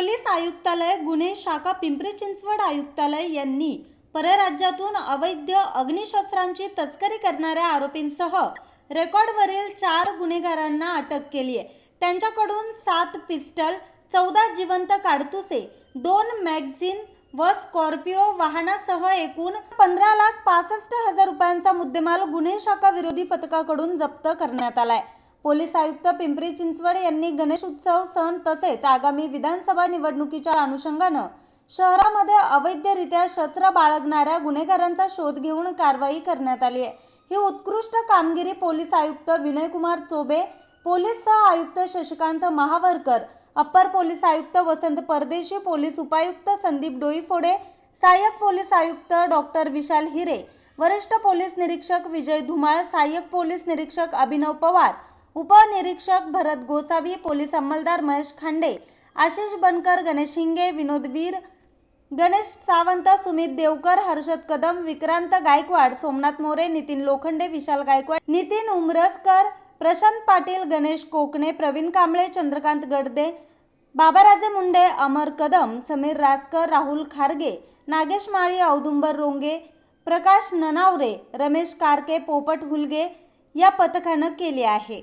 आयुक्तालय गुन्हे शाखा पिंपरी चिंचवड आयुक्तालय यांनी परराज्यातून अवैध अग्निशस्त्रांची तस्करी करणाऱ्या आरोपींसह रेकॉर्डवरील चार गुन्हेगारांना अटक केली आहे. त्यांच्याकडून सात पिस्टल चौदा जिवंत काडतुसे दोन मॅगझिन व स्कॉर्पिओ वाहनासह एकूण पंधरा लाख पासष्ट हजार रुपयांचा मुद्देमाल गुन्हे शाखा विरोधी पथकाकडून जप्त करण्यात आलाय. पोलीस आयुक्त पिंपरी चिंचवड यांनी गणेश उत्सव सण तसेच आगामी विधानसभा निवडणुकीच्या अनुषंगानं शहरामध्ये अवैधरित्या शस्त्र बाळगणाऱ्या गुन्हेगारांचा शोध घेऊन कारवाई करण्यात आली आहे. ही उत्कृष्ट कामगिरी पोलीस आयुक्त विनयकुमार चोबे पोलीस सह आयुक्त शशिकांत महावरकर अप्पर पोलीस आयुक्त वसंत परदेशी पोलीस उपायुक्त संदीप डोईफोडे सहाय्यक पोलीस आयुक्त डॉक्टर विशाल हिरे वरिष्ठ पोलीस निरीक्षक विजय धुमाळ सहाय्यक पोलीस निरीक्षक अभिनव पवार उपनिरीक्षक भरत गोसावी पोलीस अंमलदार महेश खांडे आशिष बनकर गणेश हिंगे विनोद वीर गणेश सावंत सुमित देवकर हर्षद कदम विक्रांत गायकवाड सोमनाथ मोरे नितीन लोखंडे विशाल गायकवाड नितीन उमरसकर प्रशांत पाटील गणेश कोकणे प्रवीण कांबळे चंद्रकांत गडदे बाबाराजे मुंडे अमर कदम समीर रासकर राहुल खारगे नागेश माळी औदुंबर रोंगे प्रकाश ननावरे रमेश कारके पोपट हुलगे या पथकानं केले आहे.